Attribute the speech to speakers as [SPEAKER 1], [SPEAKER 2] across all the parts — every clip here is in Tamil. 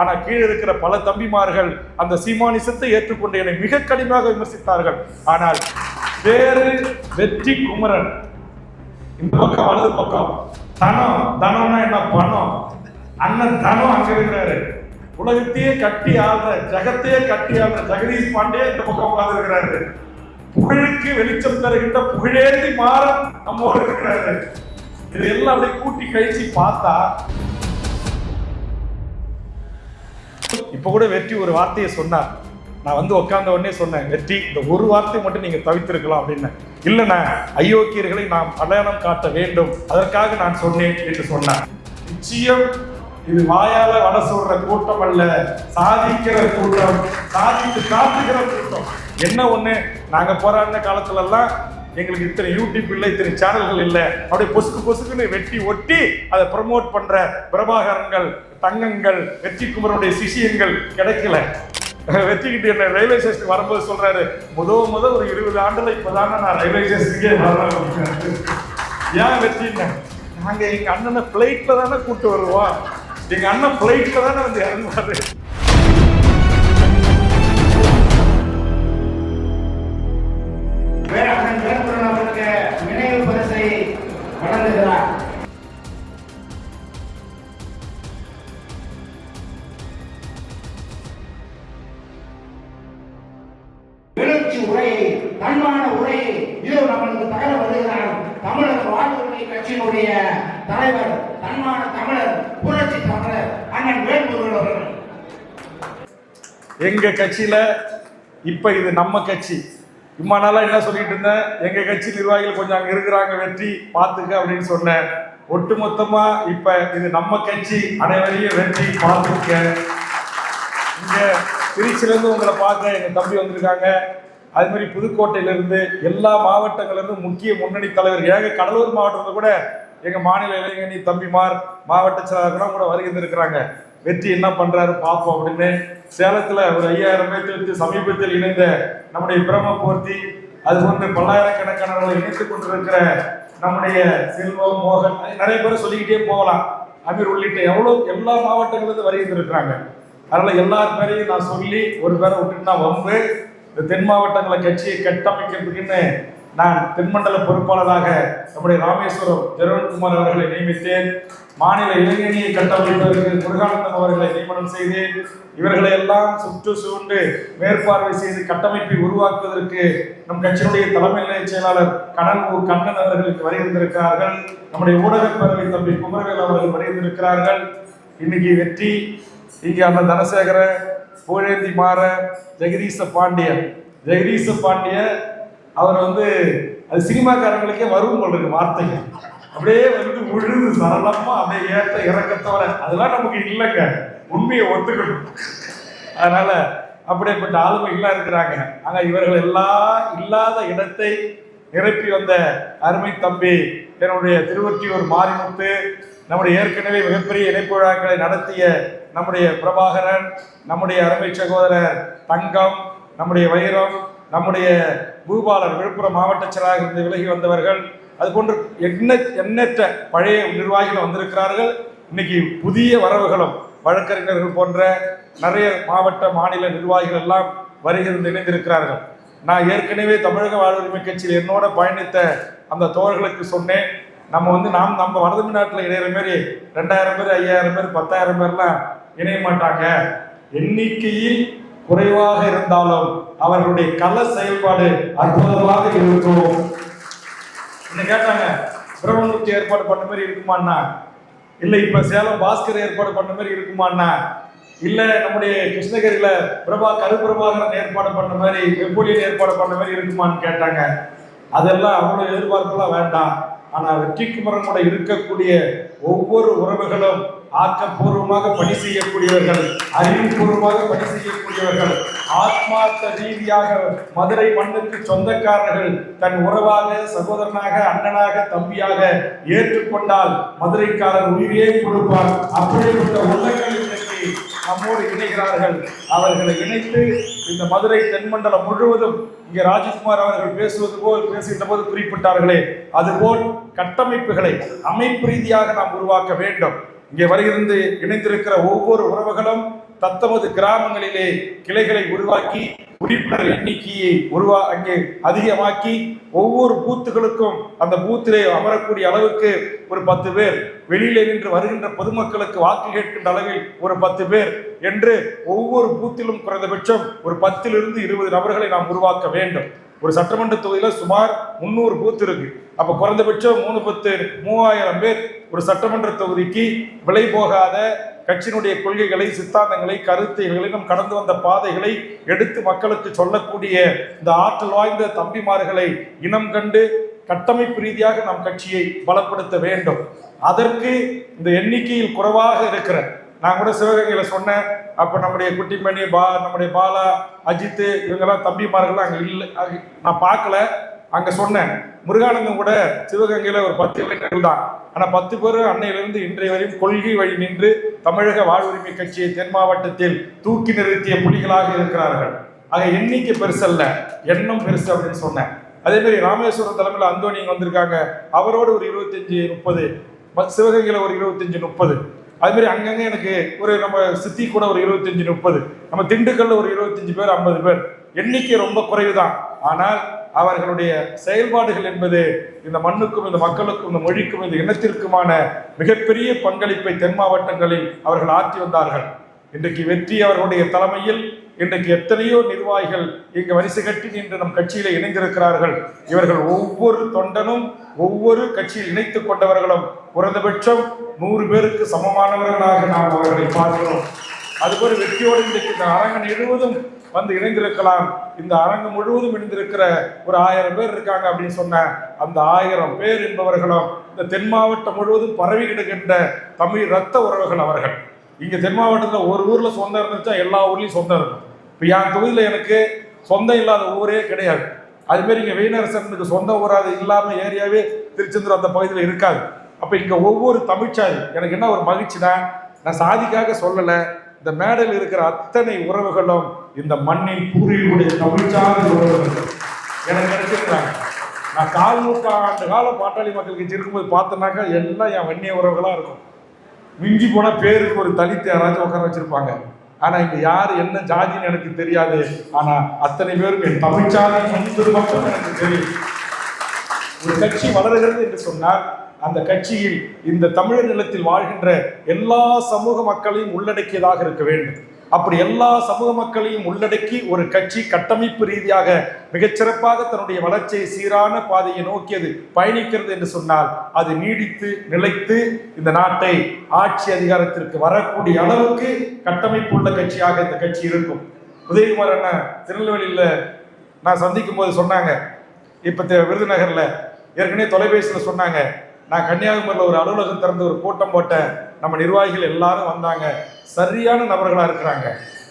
[SPEAKER 1] ஆனா கீழே இருக்கிற பல தம்பிமார்கள் அந்த சீமானிசத்தை ஏற்றுக்கொண்டு என்னை மிக கடுமையாக விமர்சித்தார்கள். ஆனால் வேறு வெற்றி குமரன். இந்த பக்கம் வலது பக்கம். தனம் தனம்னா என்ன? பணம். அண்ணன் தனம் அங்க இருக்கிறாரு. உலகத்தையே கட்டி ஆள்ற ஜகத்தையே கட்டி ஆள்ற ஜெகதீஷ் பாண்டே இந்த பக்கம் உட்கார்ந்து புகழுக்கு வெளிச்சம் தருகின்ற புகழேந்தி மாறன் நம்ம இருக்கிறாரு. இது எல்லாம் அப்படியே கூட்டி கழிச்சு பார்த்தா இப்போ கூட வெற்றி ஒரு வார்த்தையை சொன்னார் நான் வந்து உட்கார்ந்த உடனே சொன்னேன் வெற்றி இந்த ஒரு வார்த்தை மட்டும் நீங்கள் தவித்திருக்கலாம் அப்படின்னு. இல்லைண்ணா அயோக்கியர்களை நாம் அடையாளம் காட்ட வேண்டும். அதற்காக நான் சொன்னேன் என்று சொன்னேன் நிச்சயம் இது வாயால வட சொல்ற கூட்டம் அல்ல சாதிக்கிற கூட்டம் சாதித்து காட்டுகிற கூட்டம். என்ன ஒண்ணு நாங்க போராடின காலத்துல எல்லாம் எங்களுக்கு இத்தனை யூடியூப் இல்லை இத்தனை சேனல்கள் இல்லை. அப்படியே பொசுக்கு பொசுக்குன்னு வெட்டி ஒட்டி அதை ப்ரமோட் பண்ற பிரபாகரன்கள் தங்கங்கள் வெற்றி குமரனுடைய சிஷியங்கள் கிடைக்கல. வெற்றிக்கிட்டு என்ன ரயில்வே ஸ்டேஷனுக்கு வரும்போது சொல்றாரு முத முத ஒரு இருபது ஆண்டுல இப்பதானே நான் ரயில்வே ஸ்டேஷனுக்கே வரேன். ஏன் வெற்றின்னு? நாங்க எங்க அண்ணனை பிளைட்ல தானே கூட்டு வருவோம். எங்க அண்ணன் பிளைட்ல தானே வந்து இறங்குவாரு.
[SPEAKER 2] நினைவு பரிசை வழங்குகிறார். எழுச்சி உரையை தன்மான உரையை இதோ நம்மளுக்கு தகர வருகிறார். தமிழக வாழ்வுரிமை கட்சியினுடைய தலைவர் தன்மான தமிழர் புரட்சி தமிழர் அண்ணன் வேல்முருகன் அவர்கள்.
[SPEAKER 1] எங்க கட்சியில இப்ப இது நம்ம கட்சி. இம்மா நாளா என்ன சொல்லிட்டு இருந்தேன்? எங்க கட்சி நிர்வாகிகள் கொஞ்சம் அங்க இருக்கிறாங்க வெற்றி பாத்துக்க அப்படின்னு சொன்னேன். ஒட்டுமொத்தமா இப்ப இது நம்ம கட்சி அனைவரையும் வெற்றி பார்த்துக்க. இங்க திருச்சியில இருந்து உங்களை பார்க்க எங்க தம்பி வந்திருக்காங்க. அது மாதிரி புதுக்கோட்டையிலிருந்து எல்லா மாவட்டங்கள்லேருந்து முக்கிய முன்னணி தலைவர் ஏங்க கடலூர் மாவட்டத்தில் கூட எங்கள் மாநில இளைஞனி தம்பிமார் மாவட்ட செயலாளர்கள்லாம் கூட வருகை இருக்கிறாங்க வெற்றி என்ன பண்ணுறாரு பார்ப்போம் அப்படின்னு. சேலத்தில் ஒரு ஐயாயிரம் பேருக்கு சமீபத்தில் இணைந்த நம்முடைய பிரம்ம போர்த்தி அது போன்று பல்லாயிரக்கணக்கானவர்களை இணைத்துக் கொண்டிருக்கிற நம்முடைய செல்வம் மோகன் நிறைய பேர் சொல்லிக்கிட்டே போகலாம். அமீர் உள்ளிட்ட எவ்வளோ எல்லா மாவட்டங்களிலிருந்து இருந்து இருக்கிறாங்க அதனால எல்லார் பேரையும் நான் சொல்லி ஒரு பேரை விட்டுட்டு நான் வம்பு இந்த தென் மாவட்டங்களை கட்சியை கட்டமைக்கிறதுக்குன்னு நான் தென்மண்டல பொறுப்பாளராக நம்முடைய ராமேஸ்வரம் ஜெரவன்குமார் அவர்களை நியமித்தேன். மாநில இளைஞணியை கட்டமைப்பதற்கு முருகானந்தம் அவர்களை நியமனம் செய்தேன். இவர்களை எல்லாம் சுற்று சூழ்ந்து மேற்பார்வை செய்து கட்டமைப்பை உருவாக்குவதற்கு நம் கட்சியினுடைய தலைமை நிலைய செயலாளர் கடன் கண்ணன் அவர்களுக்கு வருகின்றிருக்கிறார்கள் நம்முடைய ஊடகப் பறவை தம்பி குமரவேல் அவர்கள் வருகின்றிருக்கிறார்கள் இன்னைக்கு வெற்றி. இங்கே அந்த தனசேகரன் புகழேந்தி மாற ஜெகதீச பாண்டியன் ஜெகதீச பாண்டியன் அவர் வந்து அது சினிமாக்காரங்களுக்கே வரும் போல வார்த்தைகள். அப்படியே வந்து உழுது சரளமா அப்படியே ஏற்ற இறக்கத்தோட. அதெல்லாம் நமக்கு இல்லைங்க. உண்மையை ஒத்துக்கணும். அதனால அப்படிப்பட்ட ஆளுமைகள்லாம் இருக்கிறாங்க. ஆனா இவர்கள் எல்லாம் இல்லாத இடத்தை நிரப்பி வந்த அருமை தம்பி என்னுடைய திருவொற்றியூர் மாரிமுத்து நம்முடைய ஏற்கனவே மிகப்பெரிய இணைப்பு விழாக்களை நடத்திய நம்முடைய பிரபாகரன் நம்முடைய அருமை சகோதரர் தங்கம் நம்முடைய வைரம் நம்முடைய பூபாலர் விழுப்புரம் மாவட்ட செயலாளர் இருந்து விலகி வந்தவர்கள் அதுபோன்று எண்ண எண்ணற்ற பழைய நிர்வாகிகள் வந்திருக்கிறார்கள். இன்னைக்கு புதிய வரவுகளும் வழக்கறிஞர்கள் போன்ற நிறைய மாவட்ட மாநில நிர்வாகிகள் எல்லாம் வருகிறது இணைந்திருக்கிறார்கள் நான் ஏற்கனவே தமிழக வாழ்வுரிமை கட்சியில் என்னோட பயணித்த அந்த தோழர்களுக்கு சொன்னேன். நம்ம வந்து நாம் நம்ம வடது இணையிற மாரி ரெண்டாயிரம் பேர் ஐயாயிரம் பேர் பத்தாயிரம் பேர்லாம் இணைய மாட்டாங்க எண்ணிக்கையில் குறைவாக இருந்தாலும் அவர்களுடைய கள செயல்பாடு அற்புதமாக இருக்கும். என்ன கேட்டாங்க? பிரம்மமூர்த்தி ஏற்பாடு பண்ண மாதிரி இருக்குமாண்ணா? இல்ல இப்ப சேலம் பாஸ்கர் ஏற்பாடு பண்ண மாதிரி இருக்குமாண்ணா? இல்ல நம்முடைய கிருஷ்ணகிரியில பிரபா கருப்பிரபாகரன் ஏற்பாடு பண்ண மாதிரி வெப்பொலியன் ஏற்பாடு பண்ண மாதிரி இருக்குமான்னு கேட்டாங்க. அதெல்லாம் அவ்வளவு எதிர்பார்ப்பெல்லாம் வேண்டாம். ஆனா வெற்றிக்குமரன் கூட இருக்கக்கூடிய ஒவ்வொரு உறவுகளும் ஆக்கப்பூர்வமாக பணி செய்யக்கூடியவர்கள் அறிவுபூர்வமாக பணி செய்யக்கூடியவர்கள் ஆத்மார்த்த ரீதியாக மதுரை மண்ணுக்கு சொந்தக்காரர்கள் தன் உறவாக சகோதரனாக அண்ணனாக தம்பியாக ஏற்றுக்கொண்டால் மதுரைக்காரர் உயிரே கொடுப்பார். அப்படிப்பட்ட உள்ளங்கள் இன்றைக்கு நம்மோடு இணைகிறார்கள். அவர்களை இணைத்து இந்த மதுரை தென்மண்டலம் முழுவதும் இங்கே ராஜ்குமார் அவர்கள் பேசுவது போல் பேசுகின்ற போது குறிப்பிட்டார்களே அதுபோல் கட்டமைப்புகளை அமைப்பு ரீதியாக நாம் உருவாக்க வேண்டும். இங்கே வருகிறது இணைந்திருக்கிற ஒவ்வொரு உறவுகளும் தத்தமது கிராமங்களிலே கிளைகளை உருவாக்கி உறுப்பினர் எண்ணிக்கையை உருவா அங்கே அதிகமாக்கி ஒவ்வொரு பூத்துகளுக்கும் அந்த பூத்திலே அமரக்கூடிய அளவுக்கு ஒரு பத்து பேர் வெளியிலே நின்று வருகின்ற பொதுமக்களுக்கு வாக்கு கேட்கின்ற அளவில் ஒரு பத்து பேர் என்று ஒவ்வொரு பூத்திலும் குறைந்தபட்சம் ஒரு பத்திலிருந்து இருபது நபர்களை நாம் உருவாக்க வேண்டும். ஒரு சட்டமன்ற தொகுதியில் சுமார் முந்நூறு பூத் இருக்கு. அப்ப குறைந்தபட்சம் மூணு பத்து மூவாயிரம் பேர் ஒரு சட்டமன்ற தொகுதிக்கு விலை போகாத கட்சியினுடைய கொள்கைகளை சித்தாந்தங்களை கருத்துகளை நம் கடந்து வந்த பாதைகளை எடுத்து மக்களுக்கு சொல்லக்கூடிய இந்த ஆற்றல் வாய்ந்த தம்பிமார்களை இனம் கண்டு கட்டமைப்பு ரீதியாக நம் கட்சியை பலப்படுத்த வேண்டும். அதற்கு இந்த எண்ணிக்கையில் குறைவாக இருக்கிற நான் கூட சிவகங்கையில் சொன்னேன். அப்போ நம்முடைய குட்டிமணி பா நம்முடைய பாலா அஜித்து இவங்கெல்லாம் தம்பிமார்கள் அங்கே இல்லை நான் பார்க்கல அங்கே சொன்னேன். முருகானந்தம் கூட சிவகங்கையில் ஒரு பத்து இளைஞர்கள் தான். ஆனால் பத்து பேர் அன்னையிலிருந்து இன்றைய வரையும் கொள்கை வழி நின்று தமிழக வாழ்வுரிமை கட்சியை தென் மாவட்டத்தில் தூக்கி நிறுத்திய புலிகளாக இருக்கிறார்கள். ஆக எண்ணிக்கை பெருசல்ல எண்ணம் பெருசு அப்படின்னு சொன்னேன். அதே மாதிரி ராமேஸ்வரம் தலைமையில் அந்தோனிங்க வந்திருக்காங்க. அவரோடு ஒரு இருபத்தஞ்சு முப்பது சிவகங்கையில் ஒரு இருபத்தஞ்சு முப்பது. அது மாதிரி அங்கங்க எனக்கு ஒரு நம்ம சித்தி கூட ஒரு இருபத்தஞ்சு முப்பது. நம்ம திண்டுக்கல்ல ஒரு இருபத்தஞ்சு பேர் ஐம்பது பேர். எண்ணிக்கை ரொம்ப குறைவுதான். ஆனால் அவர்களுடைய செயல்பாடுகள் என்பது இந்த மண்ணுக்கும் இந்த மக்களுக்கும் இந்த மொழிக்கும் இந்த இனத்திற்குமான மிகப்பெரிய பங்களிப்பை தென் மாவட்டங்களில் அவர்கள் ஆற்றி வந்தார்கள். இன்றைக்கு வெற்றி அவர்களுடைய தலைமையில் இன்றைக்கு எத்தனையோ நிர்வாகிகள் இங்கு வரிசை கட்டி இன்று நம் கட்சியில இணைந்திருக்கிறார்கள். இவர்கள் ஒவ்வொரு தொண்டனும் ஒவ்வொரு கட்சியில் இணைத்துக் கொண்டவர்களும் குறைந்தபட்சம் நூறு பேருக்கு சமமானவர்களாக நாம் அவர்களை பார்க்கிறோம். அதுபோல வெற்றியோடு இன்றைக்கு இந்த அரங்கம் முழுவதும் வந்து இணைந்திருக்கலாம். இந்த அரங்கம் முழுவதும் இணைந்திருக்கிற ஒரு ஆயிரம் பேர் இருக்காங்க அப்படின்னு சொன்ன அந்த ஆயிரம் பேர் என்பவர்களும் இந்த தென் மாவட்டம் முழுவதும் பரவி கிடக்கின்ற தமிழ் ரத்த உறவுகள் அவர்கள். இங்கே தென் மாவட்டத்தில் ஒரு ஊரில் சொந்தம் இருந்துச்சா எல்லா ஊர்லேயும் சொந்தம் இருக்கும். இப்போ என் தொகுதியில் எனக்கு சொந்தம் இல்லாத ஊரே கிடையாது. அதுமாரி இங்கே வீணரசனுக்கு வெயினரசனுக்கு சொந்த ஊராக இல்லாமல் ஏரியாவே திருச்செந்தூர் அந்த பகுதியில் இருக்காது. அப்போ இங்கே ஒவ்வொரு தமிழ்ச்சாதி எனக்கு என்ன ஒரு மகிழ்ச்சினா நான் சாதிக்காக சொல்லலை இந்த மேடையில் இருக்கிற அத்தனை உறவுகளும் இந்த மண்ணின் பூரியுடைய தமிழ்ச்சாதி உறவுகள். எனக்கு கிடைச்சிருக்காங்க நான் கால் நூற்றாண்டு காலம் பாட்டாளி மக்கள் கட்சி இருக்கும்போது பார்த்தேன்னாக்கா எல்லாம் என் வன்னிய உறவுகளாக இருக்கும். மிஞ்சி போனால் பேருக்கு ஒரு தலித்து யாராச்சும் உட்கார வச்சுருப்பாங்க. ஆனா இங்க யார் என்ன ஜாதின்னு எனக்கு தெரியாது. ஆனா அத்தனை பேரும் என் தமிழ் ஜாதி என்பது மட்டும் எனக்கு தெரியும். ஒரு கட்சி வளருகிறது என்று சொன்னால் அந்த கட்சியில் இந்த தமிழர் நிலத்தில் வாழ்கின்ற எல்லா சமூக மக்களையும் உள்ளடக்கியதாக இருக்க வேண்டும். அப்படி எல்லா சமூக மக்களையும் உள்ளடக்கி ஒரு கட்சி கட்டமைப்பு ரீதியாக மிகச்சிறப்பாக தன்னுடைய வளர்ச்சியை சீரான பாதையை நோக்கியது பயணிக்கிறது என்று சொன்னால் அது நீடித்து நிலைத்து இந்த நாட்டை ஆட்சி அதிகாரத்திற்கு வரக்கூடிய அளவுக்கு கட்டமைப்பு உள்ள கட்சியாக இந்த கட்சி இருக்கும். உதயகுமார் அண்ணன் திருநெல்வேலியில் நான் சந்திக்கும் போது சொன்னாங்க. இப்போ விருதுநகரில் ஏற்கனவே தொலைபேசியில் சொன்னாங்க. நான் கன்னியாகுமரியில் ஒரு அலுவலகம் திறந்து ஒரு கூட்டம் போட்டேன். நம்ம நிர்வாகிகள் எல்லாரும் வந்தாங்க. சரியான நபர்களாக இருக்கிறாங்க.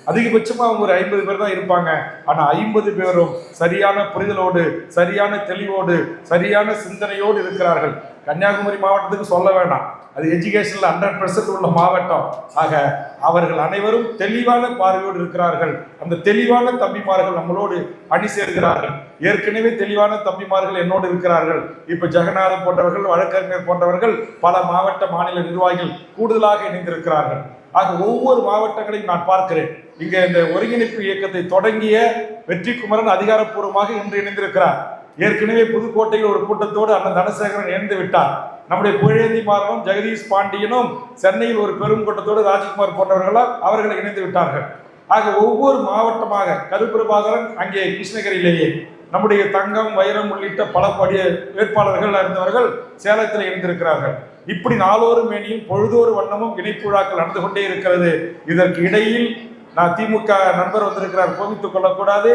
[SPEAKER 1] அதிகபட்சமாக அவங்க ஒரு ஐம்பது பேர் தான் இருப்பாங்க. ஆனால் ஐம்பது பேரும் சரியான புரிதலோடு சரியான தெளிவோடு சரியான சிந்தனையோடு இருக்கிறார்கள். கன்னியாகுமரி மாவட்டத்துக்கு சொல்ல வேண்டாம் அது எஜுகேஷனில் ஹண்ட்ரட் பெர்சன்ட் உள்ள மாவட்டம். ஆக அவர்கள் அனைவரும் தெளிவான பார்வையோடு இருக்கிறார்கள். அந்த தெளிவான தம்பிமார்கள் நம்மளோடு அணி சேர்கிறார்கள். ஏற்கனவே தெளிவான தம்பிமார்கள் என்னோடு இருக்கிறார்கள். இப்போ ஜெகநாதன் போன்றவர்கள் வழக்கறிஞர் போன்றவர்கள் பல மாவட்ட மாநில நிர்வாகிகள் கூடுதலாக இணைந்திருக்கிறார்கள். ஆக ஒவ்வொரு மாவட்டங்களையும் நான் பார்க்கிறேன். இங்க இந்த ஒருங்கிணைப்பு இயக்கத்தை தொடங்கிய வெற்றி குமரன் அதிகாரப்பூர்வமாக இன்று இணைந்திருக்கிறார். ஏற்கனவே புதுக்கோட்டையில் ஒரு கூட்டத்தோடு அண்ணன் தனசேகரன் இணைந்து விட்டார். நம்முடைய புழேந்தி மாறனும் ஜெகதீஷ் பாண்டியனும் சென்னையில் ஒரு பெரும் கூட்டத்தோடு ராஜ்குமார் போன்றவர்களால் அவர்கள் இணைந்து விட்டார்கள். ஆக ஒவ்வொரு மாவட்டமாக கருப்பிரபாகரன் அங்கே கிருஷ்ணகிரியிலேயே நம்முடைய தங்கம் வைரம் உள்ளிட்ட பல படிய வேட்பாளர்கள் இருந்தவர்கள் சேலத்தில் இணைந்திருக்கிறார்கள். இப்படி நாளொரு மேனியும் பொழுதொரு வண்ணமும் இணைப்பு விழாக்கள் நடந்து கொண்டே இருக்கிறது. இதற்கு இடையில் நான் திமுக நண்பர் வந்திருக்கிறார் கோபித்துக் கொள்ளக்கூடாது.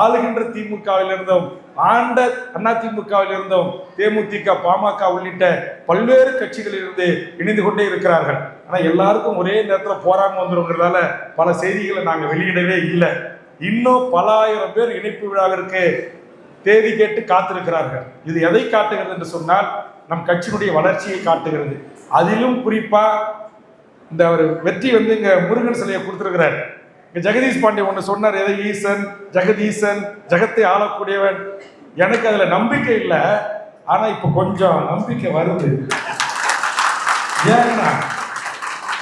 [SPEAKER 1] ஆளுகின்ற திமுகவில் இருந்தும் ஆண்ட அண்ணா திமுகவில் தேமுதிக பாமக உள்ளிட்ட பல்வேறு கட்சிகளில் இருந்து இணைந்து கொண்டே இருக்கிறார்கள். ஆனா எல்லாருக்கும் ஒரே நேரத்தில் போராட்டம் வந்துருங்கிறதால பல செய்திகளை நாங்கள் வெளியிடவே இல்லை. இன்னும் பல ஆயிரம் பேர் இணைப்பு விழாவிற்கு தேதி கேட்டு காத்திருக்கிறார்கள். இது எதை காட்டுகிறது என்று சொன்னால் நம் கட்சியினுடைய வளர்ச்சியை காட்டுகிறது. அதிலும் குறிப்பா இந்த ஒரு வெற்றி வந்து இங்க முருகன் சிலையை கொடுத்துருக்கிறார். இங்க ஜெகதீஷ் பாண்டே ஒன்று சொன்னார் எதை ஈசன் ஜெகதீசன் ஜெகத்தை ஆளக்கூடியவன்? எனக்கு அதுல நம்பிக்கை இல்லை. ஆனா இப்ப கொஞ்சம் நம்பிக்கை வருது. ஏன்னா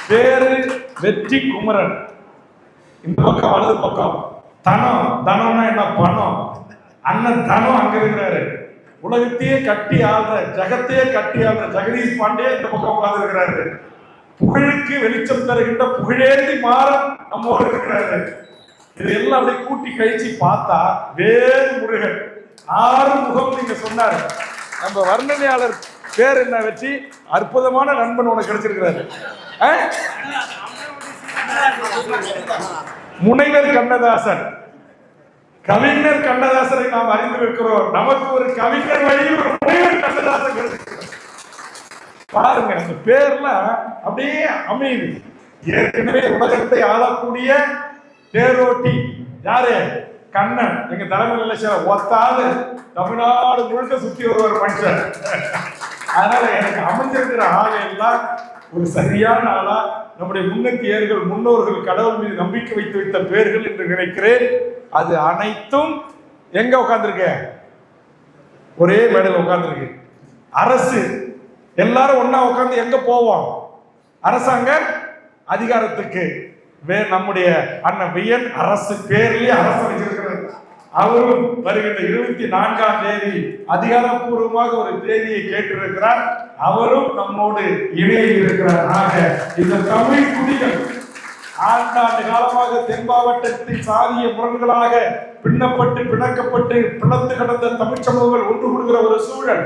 [SPEAKER 1] பேரு வெற்றி குமரன். இந்த பக்கம் வலது பக்கம். தனம் தனம்னா என்ன? பணம். அண்ணன் தனம் அங்க இருக்கிறாரு. உலகத்தையே கட்டி ஆள்ற ஜகத்தையே கட்டி ஆள்ற ஜெகதீஷ் பாண்டே இந்த பக்கம் உட்கார்ந்து புகழுக்கு வெளிச்சம் தருகின்ற புகழேந்தி மாறன் நம்ம இருக்கிறாரு. இது எல்லாம் அப்படியே கூட்டி கழிச்சு பார்த்தா வேறு முருகன். ஆறு முகம் நீங்க சொன்னாரு. நம்ம வர்ணனையாளர் பேர் என்ன வச்சு அற்புதமான நண்பன் உனக்கு கிடைச்சிருக்கிறாரு. ஆ? முனைவர் கண்ணதாசன். கவிஞர் கண்ணதாசனை நாம் அறிந்திருக்கிறோம். நமக்கு ஒரு கவிஞர் வழியில் ஒரு முனைவர் கண்ணதாசன் பாருங்க அந்த பேர்லாம் அப்படியே அமையுது. ஏற்கனவே உலகத்தை ஆளக்கூடிய தேரோட்டி. யாரு? கண்ணன். எங்க தலைமையில சில ஒத்தாது தமிழ்நாடு முழுக்க சுத்தி வருவார் மனுஷன். அதனால எனக்கு அமைஞ்சிருக்கிற ஆளை எல்லாம் ஒரு சரியான ஆளா நம்முடைய முன்னத்தியர்கள் முன்னோர்கள் கடவுள் மீது நம்பிக்கை வைத்து வைத்த பேர்கள் என்று நினைக்கிறேன். அது அனைத்தும் எங்க உட்காந்துருக்க ஒரே மேடையில் உட்காந்துருக்கு அரசு. எல்லாரும் ஒன்னா உட்காந்து எங்க போவோம்? அரசாங்க அதிகாரத்துக்கு. வே நம்முடைய அண்ணன் வியன் அரசு பேர்லயே அரசு வச்சிருக்கிறார் அவரும் வருகின்ற இருபத்தி நான்காம் தேதி அதிகாரப்பூர்வமாக ஒரு தேதியை கேட்டிருக்கிறார். அவரும் நம்மோடு இணைய இருக்கிறார். ஆக இந்த தமிழ் குடிகள் ஆண்டாண்டு காலமாக தென் மாவட்டத்தில் சாதிய முரண்களாக பின்னப்பட்டு பிணக்கப்பட்டு பிளந்து கிடந்த தமிழ் சமூகங்கள் ஒன்று கூடுகிற ஒரு சூழல்.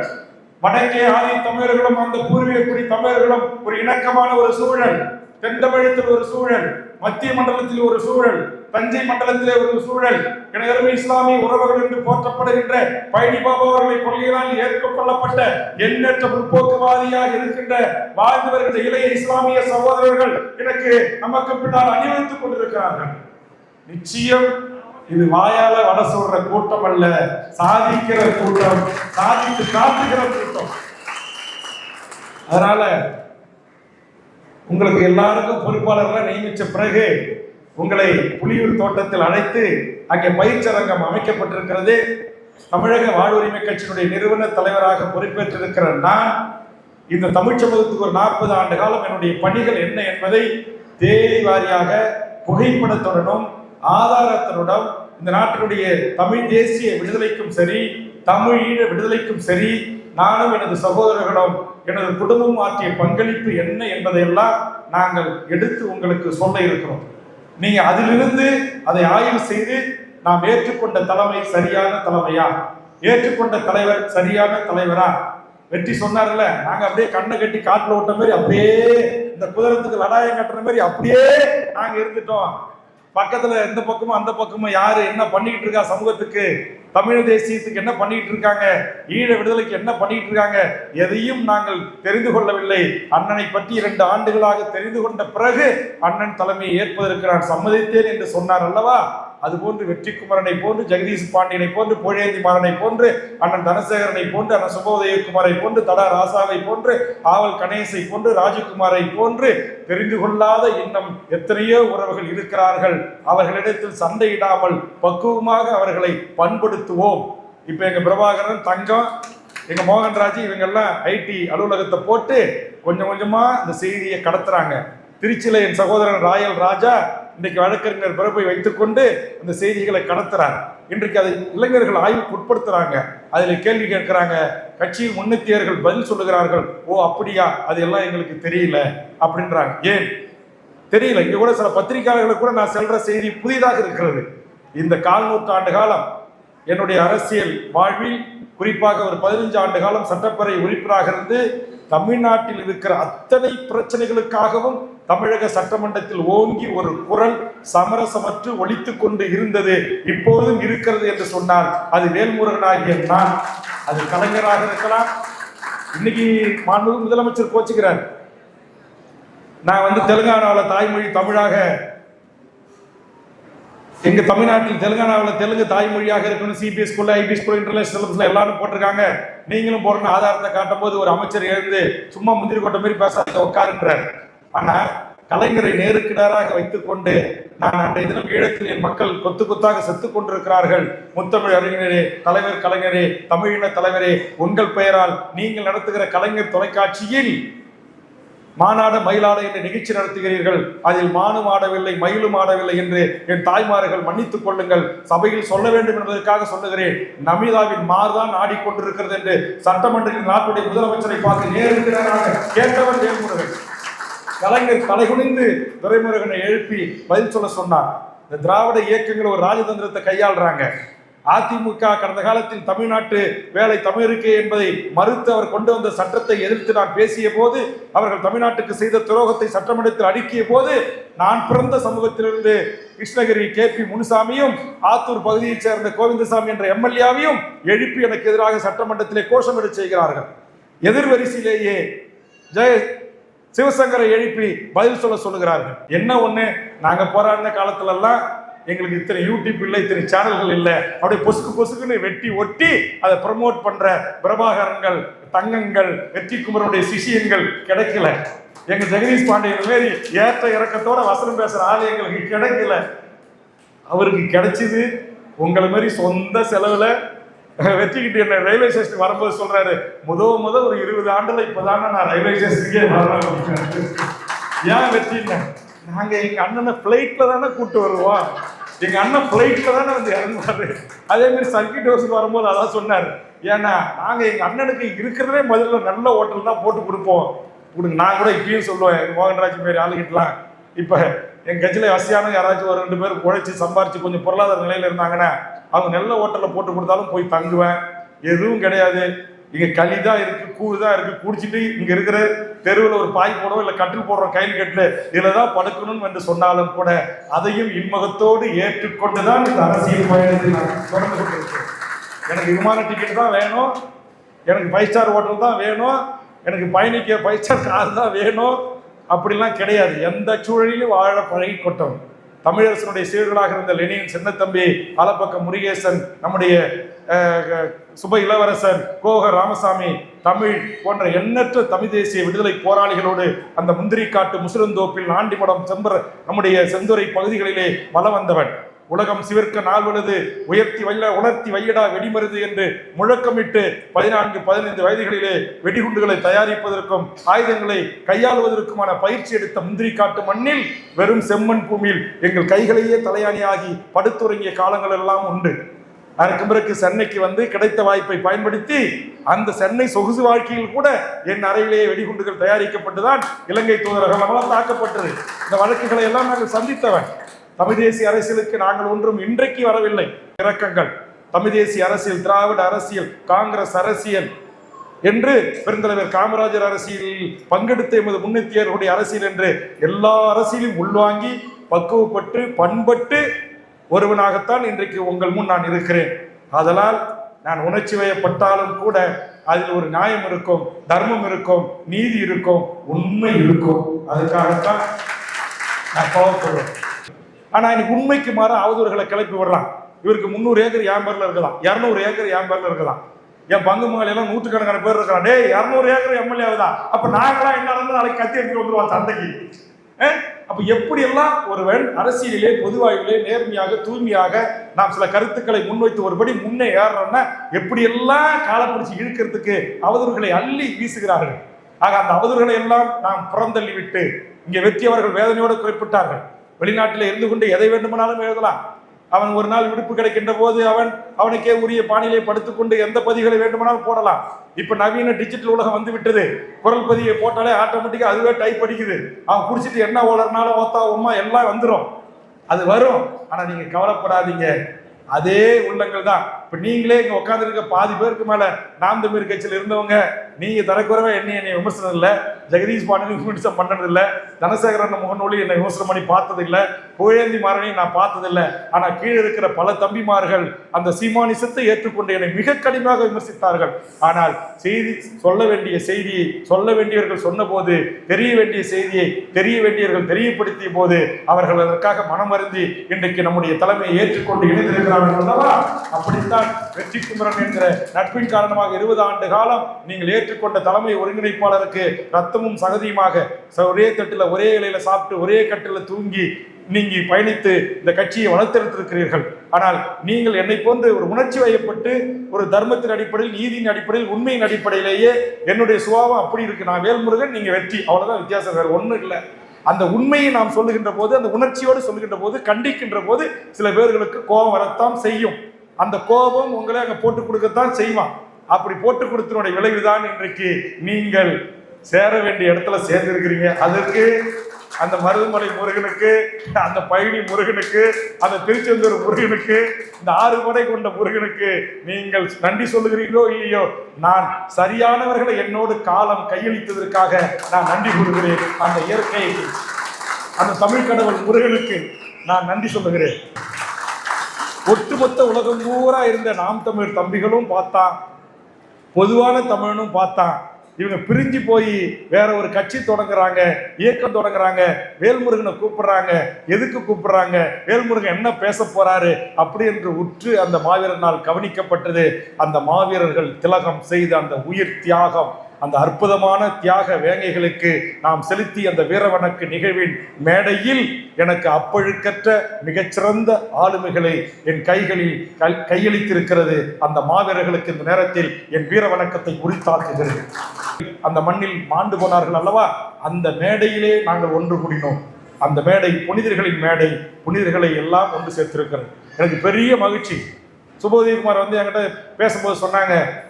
[SPEAKER 1] வடக்கே ஆதி தமிழர்களும் அந்த பூர்வீக குடி தமிழர்களும் ஒரு இணக்கமான ஒரு சூழல். தென் தமிழத்தில் ஒரு சூழல். மத்திய மண்டலத்தில் ஒரு சூழல் தஞ்சை மண்டலத்திலே ஒரு சூழல். எனவே இஸ்லாமிய உறவுகள் என்று போற்றப்படுகின்ற பயணி பாபா அவர்களை கொள்கைகளால் ஏற்றுக்கொள்ளப்பட்ட எண்ணற்ற முற்போக்குவாதியாக இருக்கின்ற வாழ்ந்து வருகின்ற இளைய இஸ்லாமிய சகோதரர்கள் எனக்கு நமக்கு பின்னால் அணிவகுத்துக் கொண்டிருக்கிறார்கள். நிச்சயம் இது வாயால வட சொல்ற கூட்டம் அல்ல சாதிக்கிற கூட்டம் சாதித்து காட்டுகிற கூட்டம். அதனால உங்களுக்கு எல்லாருக்கும் பொறுப்பாளர்களை நியமித்த பிறகு உங்களை புலியூர் தோட்டத்தில் அழைத்து அங்கே பயிற்சரங்கம் அமைக்கப்பட்டிருக்கிறது. தமிழக வாழ்வுரிமை கட்சியினுடைய நிறுவன தலைவராக பொறுப்பேற்றிருக்கிற நான் இந்த தமிழ் சமூகத்துக்கு ஒரு நாற்பது ஆண்டு காலம் என்னுடைய பணிகள் என்ன என்பதை தேதி வாரியாக புகைப்படத்துடனும் ஆதாரத்தினுடன் இந்த நாட்டினுடைய தமிழ் தேசிய விடுதலைக்கும் சரி தமிழ் ஈழ விடுதலைக்கும் சரி நானும் எனது சகோதரர்களும் எனது குடும்பம் ஆற்றிய பங்களிப்பு என்ன என்பதையெல்லாம் நாங்கள் எடுத்து உங்களுக்கு சொல்ல இருக்கிறோம். நீங்க அதிலிருந்து அதை ஆய்வு செய்து நாம் ஏற்றுக்கொண்ட தலைமை சரியான தலைமையா? ஏற்றுக்கொண்ட தலைவர் சரியான தலைவரா? வெற்றி சொன்னார்ல நாங்க அப்படியே கண்ணை கட்டி காட்டுல ஓட்ட மாதிரி அப்படியே இந்த குதிரத்துக்கு லடாயம் கட்டுற மாதிரி அப்படியே நாங்க இருந்துட்டோம். பக்கத்துல எந்த பக்கமும் அந்த பக்கமும் யாரு என்ன பண்ணிக்கிட்டு இருக்கா சமூகத்துக்கு? தமிழ் தேசியத்துக்கு என்ன பண்ணிட்டு இருக்காங்க? ஈழ விடுதலைக்கு என்ன பண்ணிட்டு இருக்காங்க? எதையும் நாங்கள் தெரிந்து கொள்ளவில்லை. அண்ணனை பற்றி இரண்டு ஆண்டுகளாக தெரிந்து கொண்ட பிறகு அண்ணன் தலைமையை ஏற்பதற்கு நான் சம்மதித்தேன் என்று சொன்னார் அல்லவா? அதுபோன்று வெற்றிக்குமரனை போன்று ஜெகதீஷ் பாண்டியனை போன்று புழையந்தி மாறனை போன்று அண்ணன் தனசேகரனை போன்று அண்ணன் சுபோதயகுமாரை போன்று தடா ராசாவை போன்று ஆவல் கணேசை போன்று ராஜகுமாரை போன்று தெரிந்து கொள்ளாத இன்னும் எத்தனையோ உறவுகள் இருக்கிறார்கள். அவர்களிடத்தில் சண்டையிடாமல் பக்குவமாக அவர்களை பண்படுத்துவோம். இப்போ எங்க பிரபாகரன் தங்கம் எங்க மோகன்ராஜ் இவங்கெல்லாம் ஐடி அலுவலகத்தை போட்டு கொஞ்சம் கொஞ்சமா இந்த செய்தியை கடத்துறாங்க. திருச்சியில என் சகோதரன் ராயல் ராஜா இன்றைக்கு வழக்கறிஞர் பிறப்பை வைத்துக்கொண்டு அந்த செய்திகளை கடத்துறார். இன்றைக்கு அதை இளைஞர்கள் ஆய்வுக்கு உட்படுத்துறாங்க. அதில் கேள்வி கேட்கிறாங்க. கட்சியில் முன்னத்தியர்கள் பதில் சொல்லுகிறார்கள். ஓ அப்படியா? அது எல்லாம் எங்களுக்கு தெரியல அப்படின்றாங்க. ஏன்? தெரியல. இங்க கூட சில பத்திரிகையாளர்களுக்கு கூட நான் செல்ற செய்தி புதிதாக இருக்கிறது. இந்த கால் நூற்றாண்டு காலம் என்னுடைய அரசியல் வாழ்வில் குறிப்பாக ஒரு பதினஞ்சு ஆண்டு காலம் சட்டப்பேரவை உறுப்பினராக இருந்து தமிழ்நாட்டில் இருக்கிற அத்தனை பிரச்சனைகளுக்காகவும் தமிழக சட்டமன்றத்தில் ஓங்கி ஒரு குரல் சமரசமற்று ஒழித்து கொண்டு இருந்தது இப்போதும் இருக்கிறது என்று சொன்னார் அது வேல்முருகனாகிய நான். அது கலைஞராக இருக்கலாம். இன்னைக்கு மாண்பு முதலமைச்சர் கோச்சுக்கிறார். நான் வந்து தெலுங்கானாவில் தாய்மொழி தமிழாக எங்க தமிழ்நாட்டில் தெலுங்கானாவில் தெலுங்கு தாய்மொழியாக இருக்கணும் சிபிஎஸ் ஸ்கூல்ல ஐபி ஸ்கூல் இன்டர்நேஷனல் சிலபஸ்ல எல்லாரும் போட்டிருக்காங்க. நீங்களும் போறணும் ஆதாரத்தை காட்டும் போது ஒரு அமைச்சர் எழுந்து சும்மா முந்திரி கொட்ட மாதிரி பேசாத உட்காருன்றார். ஆனா கலைஞரை நேருக்கு நேராக வைத்துக் கொண்டு நான் அன்றைய தினம் ஈழத்தில் என் மக்கள் கொத்து கொத்தாக செத்துக் கொண்டிருக்கிறார்கள். முத்தமிழ் அறிஞரே தலைவர் கலைஞரே தமிழின தலைவரே உங்கள் பெயரால் நீங்கள் நடத்துகிற கலைஞர் தொலைக்காட்சியில் மாநாடு மயிலாட என்று நிகழ்ச்சி நடத்துகிறீர்கள். அதில் மானும் ஆடவில்லை மயிலும் ஆடவில்லை என்று என் தாய்மார்கள் மன்னித்துக் கொள்ளுங்கள். சபையில் சொல்ல வேண்டும் என்பதற்காக சொல்லுகிறேன். நமிதாவின் மார்தான் ஆடிக்கொண்டிருக்கிறது என்று சட்டமன்றத்தில் நாட்டுடைய முதலமைச்சரை பார்த்து நேருக்கு நேராக கேட்டவர் தேர்முருகன் கலைஞர் தலைகுனிந்து துரைமுருகனை எழுப்பி பதில் சொல்ல சொன்னார். இந்த திராவிட இயக்கங்கள் ஒரு ராஜதந்திரத்தை கையாளுறாங்க. அதிமுக கடந்த காலத்தில் தமிழ்நாட்டு வேலை தமிழருக்கு என்பதை மறுத்து அவர் கொண்டு வந்த சட்டத்தை எதிர்த்து நான் பேசிய போது அவர்கள் தமிழ்நாட்டுக்கு செய்த துரோகத்தை சட்டமன்றத்தில் அடுக்கிய போது நான் பிறந்த சமூகத்திலிருந்து கிருஷ்ணகிரி கே பி முனுசாமியும் ஆத்தூர் பகுதியைச் சேர்ந்த கோவிந்தசாமி என்ற எம்எல்ஏவையும் எழுப்பி எனக்கு எதிராக சட்டமன்றத்திலே கோஷமிட செய்கிறார்கள். எதிர்வரிசையிலேயே ஜெய சிவசங்கரை எழுப்பி பதில் சொல்ல சொல்லுகிறார்கள். என்ன ஒண்ணு? நாங்க போராடின காலத்துல எல்லாம் எங்களுக்கு இத்தனை யூடியூப் இல்லை இத்தனை சேனல்கள் இல்லை. அப்படியே பொசுக்கு பொசுக்குன்னு வெட்டி ஒட்டி அதை ப்ரமோட் பண்ற பிரபாகரங்கள் தங்கங்கள் வெற்றி குமரனுடைய சிஷியங்கள் கிடைக்கல. எங்க ஜெகதீஷ் பாண்டியன் மாரி ஏற்ற இறக்கத்தோட வசனம் பேசுற ஆள் எங்களுக்கு கிடைக்கல. அவருக்கு கிடைச்சது உங்களை மாதிரி சொந்த செலவுல வெற்றிக்கிட்டு என்ன ரயில்வே ஸ்டேஷன் வரும்போது சொல்றாரு முத முத ஒரு இருபது ஆண்டுல இப்பதானே நான் ரயில்வே ஸ்டேஷனுக்கே வரேன் ஏன் வெற்றிங்க நாங்க எங்க அண்ணனை பிளைட்ல தானே கூப்பிட்டு வருவோம். எங்கள் அண்ணன் ஃப்ளைட்டில் தானே வந்து இறங்குவார். அதேமாரி மாதிரி சர்க்கிட் ஹவுஸுக்கு வரும்போது அதான் சொன்னார். ஏன்னா நாங்கள் எங்கள் அண்ணனுக்கு இருக்கிறதே முதல்ல நல்ல ஹோட்டல் தான் போட்டு கொடுப்போம். கொடுங்க நான் கூட இப்பயும் சொல்லுவேன் மோகன்ராஜ் மாரி ஆளுகிட்டலாம். இப்போ எங்கள் கட்சியில் வசதியான யாராச்சும் ஒரு ரெண்டு பேர் உழைச்சி சம்பாரிச்சு கொஞ்சம் பொருளாதார நிலையில் இருந்தாங்கன்னா அவங்க நல்ல ஹோட்டலில் போட்டு கொடுத்தாலும் போய் தங்குவேன். எதுவும் கிடையாது. இங்க களி தான் இருக்கு கூழ் தான் இருக்கு குடிச்சிட்டு இங்க இருக்கிற தெருவில் ஒரு பாய் போடுறோம் இல்ல கட்டில் போடுறோம் கையில் கட்டில் இதில் தான் படுக்கணும் என்று சொன்னாலும் கூட அதையும் இன்முகத்தோடு ஏற்றுக்கொண்டுதான் இந்த அரசியல் பயணத்தை நான் தொடர்ந்து கொண்டிருக்கிறேன். எனக்கு விமான டிக்கெட் தான் வேணும் எனக்கு ஃபைவ் ஸ்டார் ஹோட்டல் தான் வேணும் எனக்கு பயணிக்க ஃபைவ் ஸ்டார் கார் தான் வேணும் அப்படிலாம் கிடையாது. எந்த சூழலிலும் வாழ பழகி கொட்டோம் தமிழரசனுடைய சீர்களாக இருந்த லெனின் சின்னத்தம்பி ஆலப்பக்கம் முருகேசன் நம்முடைய சுப இளவரசன் கோக ராமசாமி தமிழ் போன்ற எண்ணற்ற தமிழ் தேசிய விடுதலை போராளிகளோடு அந்த முந்திரிக்காட்டு முசுரந்தோப்பில் ஆண்டிமடம் செம்பர் நம்முடைய செந்துறை பகுதிகளிலே வலம் வந்தவன். உலகம் சிவர்க்க நால்வழுது உயர்த்தி வைல உணர்த்தி வையடா வெடிமருது என்று முழக்கமிட்டு பதினான்கு பதினைந்து வயதுகளிலே வெடிகுண்டுகளை தயாரிப்பதற்கும் ஆயுதங்களை கையாளுவதற்குமான பயிற்சி எடுத்த முந்திரிக்காட்டு மண்ணில் வெறும் செம்மண் பூமியில் எங்கள் கைகளையே தலையாணியாகி படுத்துறங்கிய காலங்கள் எல்லாம் உண்டு. அதற்கு பிறகு சென்னைக்கு வந்து கிடைத்த வாய்ப்பை பயன்படுத்தி அந்த சென்னை சொகுசு வாழ்க்கையில் கூட என் அறையிலேயே வெடிகுண்டுகள் தயாரிக்கப்பட்டுதான் இலங்கை தூதரகம் எல்லாம் தாக்கப்பட்டது இந்த வழக்குகளை எல்லாம் நாங்கள் சந்தித்தவன். தமிழ் தேசிய அரசியலுக்கு நாங்கள் ஒன்றும் இன்றைக்கு வரவில்லை. இறக்கங்கள் தமிழ் தேசிய அரசியல் திராவிட அரசியல் காங்கிரஸ் அரசியல் என்று பெருந்தலைவர் காமராஜர் அரசியலில் பங்கெடுத்த எமது முன்னெத்தியர்களுடைய அரசியல் என்று எல்லா அரசியலும் உள்வாங்கி பக்குவப்பட்டு பண்பட்டு ஒருவனாகத்தான் இன்றைக்கு உங்கள் முன் நான் இருக்கிறேன். அதனால் நான் உணர்ச்சி வயப்பட்டாலும் கூட அதில் ஒரு நியாயம் இருக்கும் தர்மம் இருக்கும் நீதி இருக்கும் உண்மை இருக்கும். அதுக்காகத்தான் நான் கோவப்படுவேன் ஆனால் இன்னைக்கு உண்மைக்கு மாற அவதூறுகளை கிளப்பி விடுறான் இவருக்கு முந்நூறு ஏக்கர் ஏம்பரில் இருக்கலாம்? இரநூறு ஏக்கர் ஏம்பரில் இருக்கலாம்? என் பங்கு மகள் எல்லாம் நூற்றுக்கணக்கான பேர் இருக்கிறான் டேய் இரநூறு ஏக்கர் எம்எல்ஏ ஆகுதா அப்போ நாங்களாம் என்ன நாளைக்கு கத்தி எடுத்துட்டு வந்துடுவோம் சண்டைக்கு. அஹ்? அப்ப எப்படியெல்லாம் ஒருவன் அரசியலிலே பொதுவாயிலே நேர்மையாக தூய்மையாக நாம் சில கருத்துக்களை முன்வைத்து ஒருபடி முன்னே ஏறுறோம்னா எப்படியெல்லாம் காலப்பிடிச்சு இழுக்கிறதுக்கு அவதூறுகளை அள்ளி வீசுகிறார்கள்? ஆக அந்த அவதூறுகளை எல்லாம் நாம் புறந்தள்ளி விட்டு இங்கே வெற்றி அவர்கள் வேதனையோடு குறிப்பிட்டார்கள். வெளிநாட்டில் இருந்து கொண்டு எதை வேண்டுமானாலும் எழுதலாம். அவன் ஒரு நாள் விடுப்பு கிடைக்கின்ற போது அவன் அவனுக்கே உரிய பாணியிலே படுத்துக்கொண்டு எந்த பதிவுகளை வேண்டுமானாலும் போடலாம். இப்ப நவீன டிஜிட்டல் உலகம் வந்து விட்டது. குரல் பதிவை போட்டாலே ஆட்டோமேட்டிக்கா அதுவே டைப் அடிக்குது. அவன் குடிச்சிட்டு என்ன ஓலர்னாலும் ஓத்தா உமா எல்லாம் வந்துடும் அது வரும். ஆனா நீங்க கவலைப்படாதீங்க. அதே உள்ளங்கள் தான். இப்ப நீங்களே இங்க உட்காந்துருக்க பாதி பேருக்கு மேல நாம் தமிழ் கட்சியில் இருந்தவங்க நீங்க தனக்குறவை என்ன என்னை விமர்சனம் இல்லை ஜெகதீஷ் பாண்டியன் விமர்சனம் பண்ணது இல்லை தனசேகரன் முகநூலி என்னை விமர்சனம் பண்ணி பார்த்தது இல்லை புகழேந்தி மாறனையும் நான் பார்த்தது இல்லை ஆனா கீழே இருக்கிற பல தம்பிமார்கள் அந்த சீமானிசத்தை ஏற்றுக்கொண்டு என்னை மிக கடுமையாக விமர்சித்தார்கள். ஆனால் செய்தி சொல்ல வேண்டிய செய்தியை சொல்ல வேண்டியவர்கள் சொன்னபோது தெரிய வேண்டிய செய்தியை தெரிய வேண்டியவர்கள் தெரியப்படுத்திய போது அவர்கள் அதற்காக மனம் அருந்தி இன்றைக்கு நம்முடைய தலைமையை ஏற்றுக்கொண்டு இணைந்திருக்கிறார்கள் அல்லவா? அப்படித்தான் வெற்றி குமரன் என்கிற நட்பின் காரணமாக இருபது ஆண்டு காலம் நீங்கள் ஏற்று ஏற்றுக்கொண்ட தலைமை ஒருங்கிணைப்பாளருக்கு ரத்தமும் சகதியுமாக ச- ஒரே தட்டில் ஒரே இலையில சாப்பிட்டு ஒரே கட்டில தூங்கி நீங்கி பயணித்து இந்த கட்சியை வளர்த்தெடுத்திருக்கிறீர்கள். ஆனால் நீங்கள் என்னை போன்று ஒரு உணர்ச்சி வயப்பட்டு ஒரு தர்மத்தின் அடிப்படையில் நீதியின் அடிப்படையில் உண்மையின் அடிப்படையிலேயே என்னுடைய சுபாவம் அப்படி இருக்கு. நான் வேல்முருகன் நீங்க வெற்றி. அவ்வளவுதான் வித்தியாசம் வேறு ஒன்றும் இல்லை. அந்த உண்மையை நாம் சொல்லுகின்ற போது அந்த உணர்ச்சியோடு சொல்லுகின்ற போது கண்டிக்கின்ற போது சில பேர்களுக்கு கோபம் வரத்தான் செய்யும். அந்த கோபம் உங்களை அங்கே போட்டு கொடுக்கத்தான் செய்வான். அப்படி போட்டு கொடுத்தனுடைய விளைவுதான் இன்றைக்கு நீங்கள் சேர வேண்டிய இடத்துல சேர்ந்திருக்கிறீங்க. அதற்கு அந்த மருதுமலை முருகனுக்கு அந்த பழனி முருகனுக்கு அந்த திருச்செந்தூர் முருகனுக்கு இந்த ஆறு முறை கொண்ட முருகனுக்கு நீங்கள் நன்றி சொல்லுகிறீர்களோ இல்லையோ நான் சரியானவர்களை என்னோடு காலம் கையளித்ததற்காக நான் நன்றி கூறுகிறேன். அந்த இயற்கை அந்த தமிழ் கடவுள் முருகனுக்கு நான் நன்றி சொல்லுகிறேன். ஒட்டுமொத்த உலகம் பூரா இருந்த நாம் தமிழ் தம்பிகளும் பார்த்தான். பொதுவான தமிழனும் பார்த்தான். இவங்க பிரிஞ்சு போய் வேற ஒரு கட்சி தொடங்குறாங்க இயக்கம் தொடங்குறாங்க வேல்முருகனை கூப்பிடுறாங்க. எதுக்கு கூப்பிடுறாங்க? வேல்முருகன் என்ன பேச போறாரு? அப்படி என்று உற்று அந்த மாவீரனால் கவனிக்கப்பட்டது. அந்த மாவீரர்கள் திலகம் செய்த அந்த உயிர் தியாகம் அந்த அற்புதமான தியாக வேங்கைகளுக்கு நாம் செலுத்தி அந்த வீரவணக்கு நிகழ்வின் மேடையில் எனக்கு அப்பழுக்கற்ற மிகச்சிறந்த ஆளுமைகளை என் கைகளில் கல்- கையளித்திருக்கிறது. அந்த மாவீரர்களுக்கு இந்த நேரத்தில் என் வீர வணக்கத்தை உரித்தாக்குகிறது. அந்த மண்ணில் மாண்டு போனார்கள் அல்லவா? அந்த மேடையிலே நாங்கள் ஒன்று கூடினோம். அந்த மேடை புனிதர்களின் மேடை புனிதர்களை எல்லாம் ஒன்று சேர்த்திருக்கிறது. எனக்கு பெரிய மகிழ்ச்சி. சுபோதயகுமார் வந்து என்கிட்ட பேசும்போது சொன்னாங்க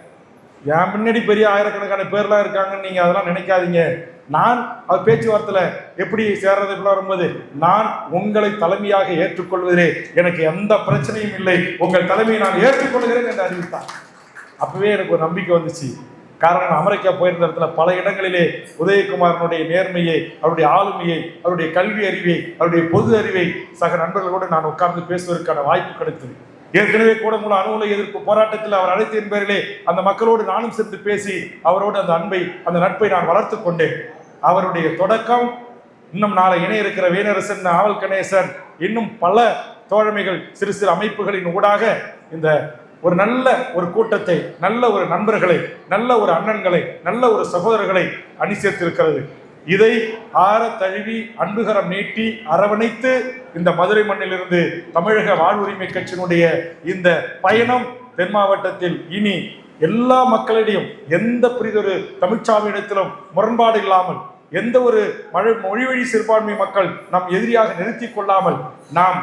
[SPEAKER 1] என் முன்னாடி பெரிய ஆயிரக்கணக்கான பேர்லாம் இருக்காங்கன்னு நீங்க அதெல்லாம் நினைக்காதீங்க. நான் அது பேச்சுவார்த்தையில் எப்படி சேர்றது இப்படி வரும்போது நான் உங்களை தலைமையாக ஏற்றுக்கொள்வதிலே எனக்கு எந்த பிரச்சனையும் இல்லை. உங்கள் தலைமையை நான் ஏற்றுக்கொள்கிறேன் என்று அறிவித்தான். அப்பவே எனக்கு ஒரு நம்பிக்கை வந்துச்சு. காரணம் அமெரிக்கா போயிருந்த இடத்துல பல இடங்களிலே உதயகுமாரனுடைய நேர்மையை அவருடைய ஆளுமையை அவருடைய கல்வி அறிவை அவருடைய பொது அறிவை சக நண்பர்களோடு நான் உட்கார்ந்து பேசுவதற்கான வாய்ப்பு கிடைத்தது. ஏற்கனவே கூடங்குள அணுகுலை எதிர்ப்பு போராட்டத்தில் அவர் அழைத்தின் பேரிலே அந்த மக்களோடு நானும் சென்று பேசி அவரோடு அந்த அன்பை அந்த நட்பை நான் வளர்த்து கொண்டேன். அவருடைய தொடக்கம் இன்னும் நாளை இணைய இருக்கிற வீணரசன் ஆவல் கணேசன் இன்னும் பல தோழமைகள் சிறு சிறு அமைப்புகளின் ஊடாக இந்த ஒரு நல்ல ஒரு கூட்டத்தை நல்ல ஒரு நண்பர்களை நல்ல ஒரு அண்ணன்களை நல்ல ஒரு சகோதரர்களை அணி சேர்த்திருக்கிறது. இதை ஆற தழுவி அன்புகரம் நீட்டி அரவணைத்து இந்த மதுரை மண்ணிலிருந்து தமிழக வாழ்வுரிமை கட்சியினுடைய இந்த பயணம் தென் மாவட்டத்தில் இனி எல்லா மக்களிடையும் எந்த புரிதொரு தமிழ்ச்சாமியிடத்திலும் முரண்பாடு இல்லாமல் எந்த ஒரு மழை மொழிவழி சிறுபான்மை மக்கள் நம் எதிரியாக நிறுத்தி கொள்ளாமல் நாம்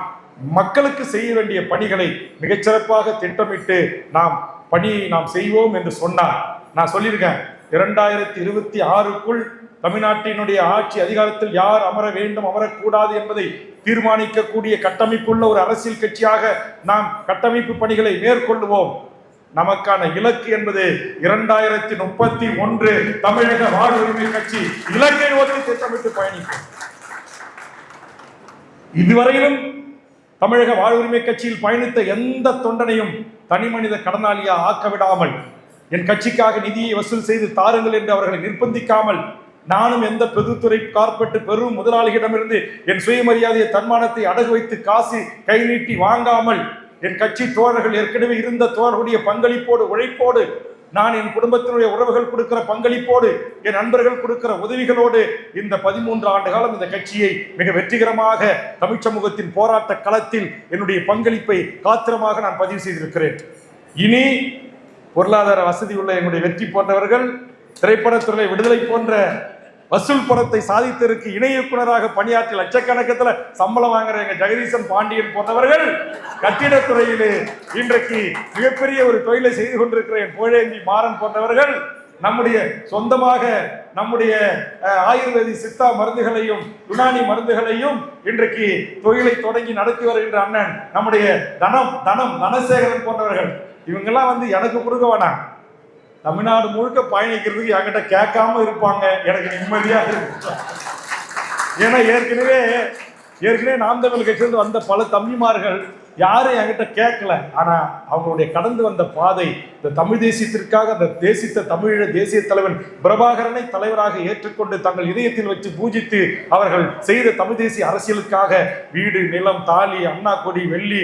[SPEAKER 1] மக்களுக்கு செய்ய வேண்டிய பணிகளை மிகச்சிறப்பாக திட்டமிட்டு நாம் பணியை நாம் செய்வோம் என்று சொன்னார். நான் சொல்லியிருக்கேன் இரண்டாயிரத்தி இருபத்தி ஆறுக்குள் தமிழ்நாட்டினுடைய ஆட்சி அதிகாரத்தில் யார் அமர வேண்டும் அமரக்கூடாது என்பதை தீர்மானிக்கக்கூடிய கட்டமைப்புள்ள ஒரு அரசியல் கட்சியாக நாம் கட்டமைப்பு பணிகளை மேற்கொள்ளுவோம். நமக்கான இலக்கு என்பது இரண்டாயிரத்தி முப்பத்தி ஒன்று தமிழக வாழ்வுரிமை கட்சி இலக்கை நோக்கி திட்டமிட்டு பயணிக்கும். இதுவரையிலும் தமிழக வாழ்வுரிமை கட்சியில் பயணித்த எந்த தொண்டனையும் தனி மனித கடனாளியா ஆக்க விடாமல் என் கட்சிக்காக நிதியை வசூல் செய்து தாருங்கள் என்று அவர்களை நிர்பந்திக்காமல் நானும் எந்த பொதுத்துறை கார்பெட் பெரும் முதலாளிகளிடமிருந்து என் சுயமரியாதையை தன்மானத்தை அடகு வைத்து காசு கை நீட்டி வாங்காமல் என் கட்சி தோழர்கள் ஏற்கனவே இருந்த தோழர்களுடைய பங்களிப்போடு உழைப்போடு நான் என் குடும்பத்தினுடைய உறவுகள் கொடுக்கிற பங்களிப்போடு என் நண்பர்கள் கொடுக்கிற உதவிகளோடு இந்த பதிமூன்று ஆண்டு காலம் இந்த கட்சியை மிக வெற்றிகரமாக தமிழ் சமூகத்தின் போராட்ட களத்தில் என்னுடைய பங்களிப்பை காத்திரமாக நான் பதிவு செய்திருக்கிறேன். இனி பொருளாதார வசதி உள்ள என்னுடைய வெற்றி போன்றவர்கள் திரைப்படத்துறை விடுதலை போன்ற வசூல் படத்தை சாதித்ததற்கு இணை இயக்குனராக பணியாற்றி லட்சக்கணக்கத்துல சம்பளம் வாங்குற எங்க ஜெகதீசன் பாண்டியன் போன்றவர்கள் கட்டிடத்துறையிலே இன்றைக்கு மிகப்பெரிய ஒரு தொழிலை செய்து கொண்டிருக்கிற என் புகழேந்தி மாறன் போன்றவர்கள் நம்முடைய சொந்தமாக நம்முடைய ஆயுர்வேதி சித்தா மருந்துகளையும் யுனானி மருந்துகளையும் இன்றைக்கு தொழிலை தொடங்கி நடத்தி வருகின்ற அண்ணன் நம்முடைய தனம் தனம் தனசேகரன் போன்றவர்கள். இவங்கெல்லாம் வந்து எனக்கு கொடுக்க வேணாம். தமிழ்நாடு முழுக்க பயணிக்கிறதுக்கு என்கிட்ட கேட்காம இருப்பாங்க. எனக்கு நிம்மதியா இருக்கு. ஏன்னா ஏற்கனவே ஏற்கனவே நாம் தமிழ் கட்சியிலிருந்து வந்த பல தம்பிமார்கள் யாரும் என்கிட்ட கேட்கல. ஆனா அவங்களுடைய கடந்து வந்த பாதை இந்த தமிழ் தேசியத்திற்காக அந்த தேசித்த தமிழீழ தேசிய தலைவன் பிரபாகரனை தலைவராக ஏற்றுக்கொண்டு தங்கள் இதயத்தில் வச்சு பூஜித்து அவர்கள் செய்த தமிழ் தேசிய அரசியலுக்காக வீடு நிலம் தாலி அண்ணா கொடி வெள்ளி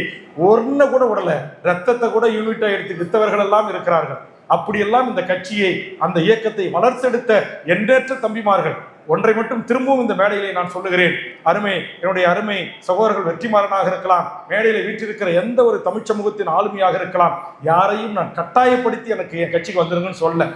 [SPEAKER 1] ஒன்ன கூட விடல ரத்தத்தை கூட யூனிட்டா எடுத்து வித்தவர்கள் எல்லாம் இருக்கிறார்கள். அப்படியெல்லாம் இந்த கட்சியை அந்த இயக்கத்தை வளர்த்தெடுத்த எண்ணற்ற தம்பிமார்கள். ஒன்றை மட்டும் திரும்பவும் இந்த மேடையிலே நான் சொல்லுகிறேன். அருமை என்னுடைய அருமை சகோதரர்கள் வெற்றிமாறனாக இருக்கலாம். மேடையில் வீற்றிருக்கிற எந்த ஒரு தமிழ் சமூகத்தின் ஆளுமையாக இருக்கலாம். யாரையும் நான் கட்டாயப்படுத்தி எனக்கு என் கட்சிக்கு வந்துருங்கன்னு சொல்ல.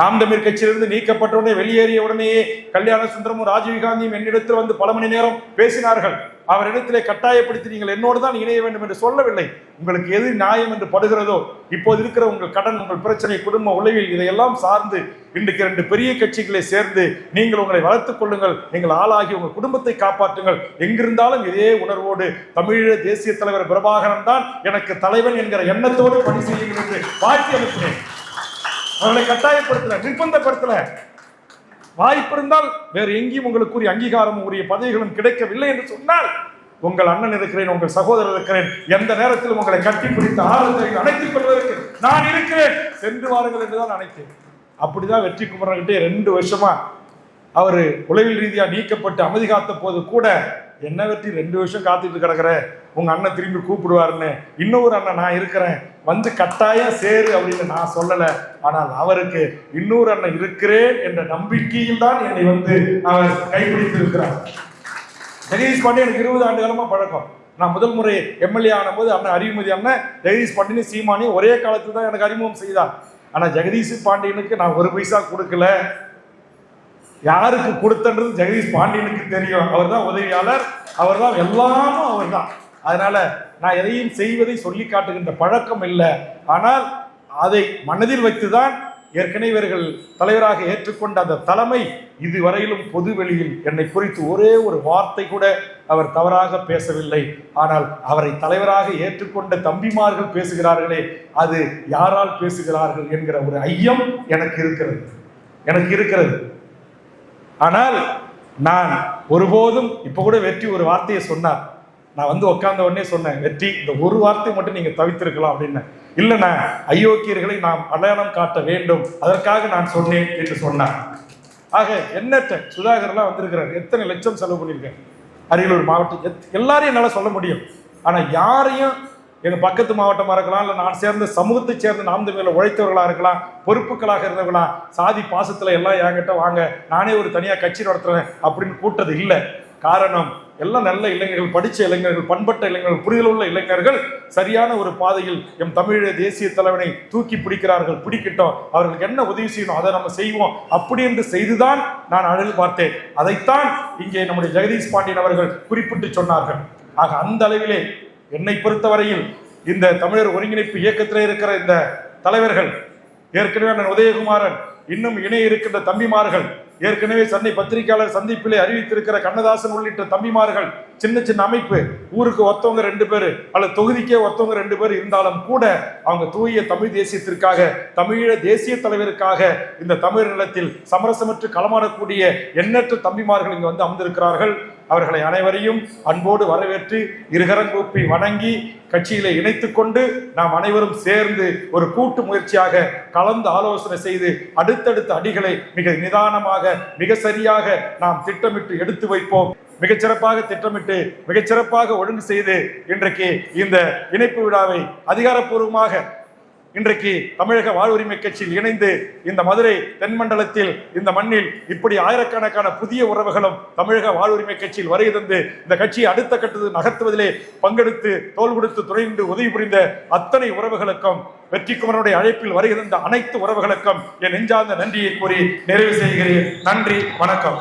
[SPEAKER 1] நாம் தமிழ் கட்சியிலிருந்து நீக்கப்பட்ட உடனே வெளியேறிய உடனேயே கல்யாண சுந்தரமும் ராஜீவ் காந்தியும் என்னிடத்தில் வந்து பல மணி நேரம் பேசினார்கள். அவரிடத்திலே கட்டாயப்படுத்தி நீங்கள் என்னோடு தான் இணைய வேண்டும் என்று சொல்லவில்லை. உங்களுக்கு எது நியாயம் என்று படுகிறதோ இப்போது இருக்கிற உங்கள் கடன் உங்கள் பிரச்சனை குடும்ப உழைவில் இதையெல்லாம் சார்ந்து இன்றைக்கு இரண்டு பெரிய கட்சிகளை சேர்ந்து நீங்கள் உங்களை வளர்த்துக் கொள்ளுங்கள். நீங்கள் ஆளாகி உங்கள் குடும்பத்தை காப்பாற்றுங்கள். எங்கிருந்தாலும் இதே உணர்வோடு தமிழீழ தேசிய தலைவர் பிரபாகரன் தான் எனக்கு தலைவன் என்கிற எண்ணத்தோடு பணி செய்யுங்கள் என்று வாழ்த்தி அனுப்பினேன் அவர்களை கட்டாயப்படுத்தல நிர்பந்தப்படுத்தல. வாய்ப்பு இருந்தால் வேறு எங்கேயும் உங்களுக்குரிய அங்கீகாரமும் உரிய பதவிகளும் கிடைக்கவில்லை என்று சொன்னால் உங்கள் அண்ணன் இருக்கிறேன் உங்கள் சகோதரர் இருக்கிறேன் எந்த நேரத்திலும் உங்களை கட்டி பிடித்த ஆறுதலை அணைத்துக் கொள்வதற்கு நான் இருக்கிறேன். சென்று வாருங்கள் என்றுதான் நினைத்தேன். அப்படிதான் வெற்றி குமரன்கிட்டே ரெண்டு வருஷமா அவர் உளவில் ரீதியாக நீக்கப்பட்டு அமைதி காத்த போது கூட என்ன வெற்றி ரெண்டு வருஷம் காத்துட்டு கிடக்குற? உங்க அண்ணன் திரும்பி கூப்பிடுவாருன்னு இன்னொரு அண்ணன் நான் இருக்கிறேன். வந்து கட்டாயம் சேரு அப்படின்னு நான் சொல்லல. ஆனால் அவருக்கு இன்னொரு அண்ணன் இருக்கிறேன் என்ற நம்பிக்கையில் தான் என்னை வந்து அவர் கைப்பிடித்து இருக்கிறார் ஜெகதீஷ் பாண்டியன் எனக்கு இருபது ஆண்டு காலமாக பழக்கம். நான் முதல் முறை எம்எல்ஏ ஆன போது அண்ணன் அறிவுமதி அண்ணன் ஜெகதீஷ் பாண்டியன் சீமானி ஒரே காலத்தில் தான் எனக்கு அறிமுகம் செய்தார். ஆனா ஜெகதீஷ் பாண்டியனுக்கு நான் ஒரு பைசா கொடுக்கல. யாருக்கு கொடுத்தன்றது ஜெகதீஷ் பாண்டியனுக்கு தெரியும். அவர் தான் உதவியாளர். அவர் தான் எல்லாமும் அவர் தான் அதனால நான் எதையும் செய்வதை சொல்லி காட்டுகின்ற பழக்கம் இல்லை. ஆனால் அதை மனதில் வைத்துதான் ஏற்கனவே இவர்கள் தலைவராக ஏற்றுக்கொண்ட அந்த தலைமை இதுவரையிலும் பொது வெளியில் என்னை குறித்து ஒரே ஒரு வார்த்தை கூட அவர் தவறாக பேசவில்லை. ஆனால் அவரை தலைவராக ஏற்றுக்கொண்ட தம்பிமார்கள் பேசுகிறார்களே அது யாரால் பேசுகிறார்கள் என்கிற ஒரு ஐயம் எனக்கு இருக்கிறது. எனக்கு இருக்கிறது. ஆனால் நான் ஒருபோதும் இப்போ கூட வெற்றி ஒரு வார்த்தையை சொன்னார். நான் வந்து உட்கார்ந்த உடனே சொன்னேன் வெற்றி இந்த ஒரு வார்த்தை மட்டும் நீங்க தவித்திருக்கலாம் அப்படின்னு. இல்லைண்ணா அயோக்கியர்களை நாம் அடையாளம் காட்ட வேண்டும். அதற்காக நான் சொன்னேன் என்று சொன்னார். ஆக எண்ணற்ற சுதாகர்லாம் வந்திருக்கிறார். எத்தனை லட்சம் செலவு பண்ணியிருக்கேன். அரியலூர் மாவட்டம் எத்- எல்லாரையும் என்னால் சொல்ல முடியும். ஆனால் யாரையும் எங்கள் பக்கத்து மாவட்டமாக இருக்கலாம் இல்லை நான் சேர்ந்த சமூகத்தை சேர்ந்த நாம் மேலே உழைத்தவர்களாக இருக்கலாம் பொறுப்புகளாக இருந்தவர்களா சாதி பாசத்தில் எல்லாம் என்கிட்ட வாங்க நானே ஒரு தனியாக கட்சி நடத்துறேன் அப்படின்னு கூட்டது இல்லை. காரணம் எல்லாம் நல்ல இளைஞர்கள் படித்த இளைஞர்கள் பண்பட்ட இளைஞர்கள் புரிதல் உள்ள இளைஞர்கள் சரியான ஒரு பாதையில் எம் தமிழ தேசிய தலைவனை தூக்கி பிடிக்கிறார்கள் பிடிக்கட்டும். அவர்களுக்கு என்ன உதவி செய்யணும் அதை நம்ம செய்வோம். அப்படி என்று செய்துதான் நான் அழகு பார்த்தேன். அதைத்தான் இங்கே நம்முடைய ஜெகதீஷ் பாண்டியன் அவர்கள் குறிப்பிட்டு சொன்னார்கள். ஆக அந்த அளவிலே என்னை பொறுத்தவரையில் இந்த தமிழர் ஒருங்கிணைப்பு இயக்கத்திலே இருக்கிற இந்த தலைவர்கள் ஏற்கனவே நான் உதயகுமாரன் இன்னும் இணைய இருக்கின்ற தம்பிமார்கள் ஏற்கனவே சென்னை பத்திரிகையாளர் சந்திப்பிலே அறிவித்திருக்கிற கண்ணதாசன் உள்ளிட்ட தம்பிமார்கள் சின்ன சின்ன அமைப்பு ஊருக்கு ஒருத்தவங்க ரெண்டு பேர் அல்லது தொகுதிக்கே ஒருத்தவங்க ரெண்டு பேர் இருந்தாலும் கூட அவங்க தூய தமிழ் தேசியத்திற்காக தமிழீழ தேசிய தலைவருக்காக இந்த தமிழ் நிலத்தில் சமரசமற்று களமாடக்கூடிய எண்ணற்ற தம்பிமார்கள் இங்கு வந்து அமர்ந்திருக்கிறார்கள். அவர்களை அனைவரையும் அன்போடு வரவேற்று இருகரங்கூப்பி வணங்கி கட்சியிலே இணைத்து கொண்டு நாம் அனைவரும் சேர்ந்து ஒரு கூட்டு முயற்சியாக கலந்து ஆலோசனை செய்து அடுத்தடுத்த அடிகளை மிக நிதானமாக மிக சரியாக நாம் திட்டமிட்டு எடுத்து வைப்போம். மிகச்சிறப்பாக திட்டமிட்டு மிகச்சிறப்பாக ஒழுங்கு செய்து இன்றைக்கு இந்த இணைப்பு விழாவை அதிகாரப்பூர்வமாக இன்றைக்கு தமிழக வாழ்வுரிமை கட்சியில் இணைந்து இந்த மதுரை தென்மண்டலத்தில் இந்த மண்ணில் இப்படி ஆயிரக்கணக்கான புதிய உறவுகளும் தமிழக வாழ்வுரிமை கட்சியில் வருகை தந்து இந்த கட்சியை அடுத்த கட்டத்தில் நகர்த்துவதிலே பங்கெடுத்து தோல் கொடுத்து துணைந்து உதவி புரிந்த அத்தனை உறவுகளுக்கும் வெற்றி குமரனுடைய அழைப்பில் வருகை தந்த அனைத்து உறவுகளுக்கும் என் நெஞ்சார்ந்த நன்றியை கூறி நிறைவு செய்கிறேன். நன்றி வணக்கம்.